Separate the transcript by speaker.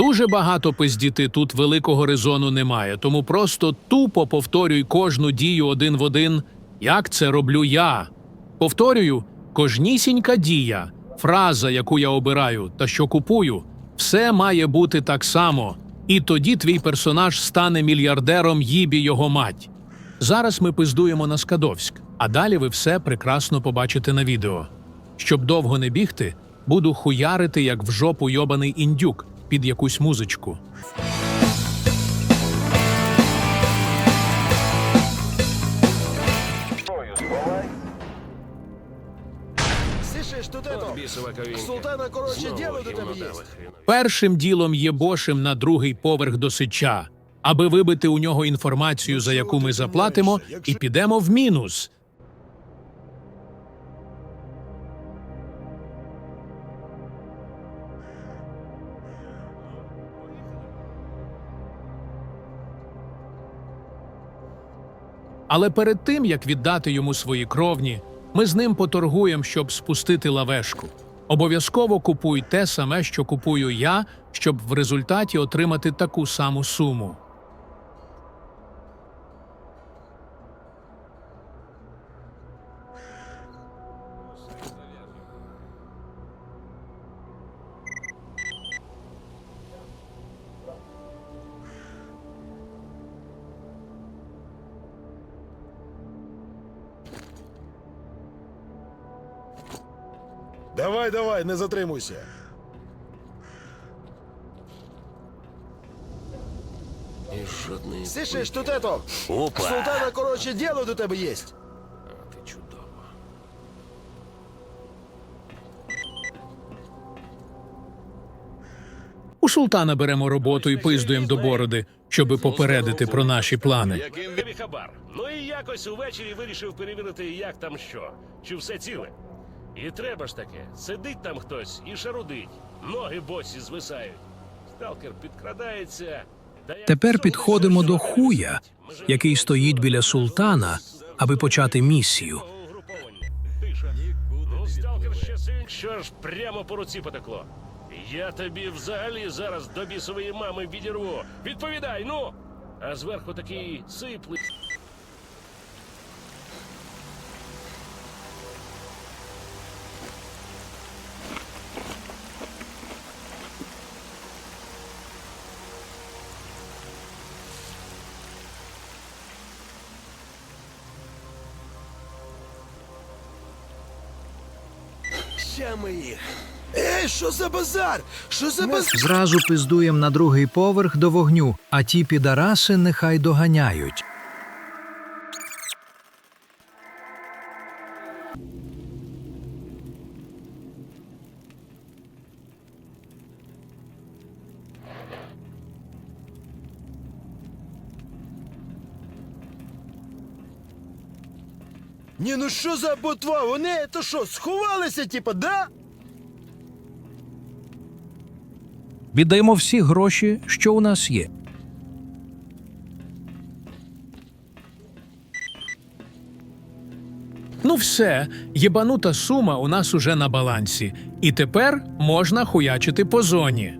Speaker 1: дуже багато пиздіти, тут великого резону немає, тому просто тупо повторюй кожну дію один в один, як це роблю я. Повторюю, кожнісінька дія, фраза, яку я обираю та що купую, все має бути так само, і тоді твій персонаж стане мільярдером їбі його мать. Зараз ми пиздуємо на Скадовськ, а далі ви все прекрасно побачите на відео. Щоб довго не бігти, буду хуярити, як в жопу йобаний індюк під якусь музичку.
Speaker 2: Султана, короче, дело до тебе.
Speaker 1: Першим ділом єбошим на другий поверх до сича, аби вибити у нього інформацію, за яку ми заплатимо, і підемо в мінус. Але перед тим, як віддати йому свої кровні, ми з ним поторгуємо, щоб спустити лавешку. Обов'язково купуй те саме, що купую я, щоб в результаті отримати таку саму суму.
Speaker 2: Давай, давай, не затримуйся.
Speaker 3: І жодної
Speaker 2: Слышишь, тут это...
Speaker 3: Опа!
Speaker 2: Султана, короче, дело до тебе.
Speaker 3: Ти чудово.
Speaker 1: У султана беремо роботу і пиздуємо до бороди, щоби попередити про наші плани.
Speaker 4: Яким хабар? Ну і якось увечері вирішив перевірити, як там що, чи все ціле. І треба ж таке, сидить там хтось і шарудить, ноги босі звисають. Сталкер підкрадається. та як
Speaker 5: Тепер підходимо до хуя, який стоїть біля султана, аби почати місію.
Speaker 4: Ну, сталкер ще син, що ж прямо по руці потекло. Я тобі взагалі зараз до бісової мами відірву. Відповідай, ну! А зверху такий сиплий.
Speaker 2: Ща ми їх. Ей, що за базар? Що за базар?
Speaker 5: Зразу пиздуєм на другий поверх до вогню, а ті підараси нехай доганяють.
Speaker 2: Ні, ну що за ботва? Вони то що, сховалися, типа, да?
Speaker 5: Віддаємо всі гроші, що у нас є.
Speaker 1: Ну все, єбанута сума у нас уже на балансі, і тепер можна хуячити по зоні.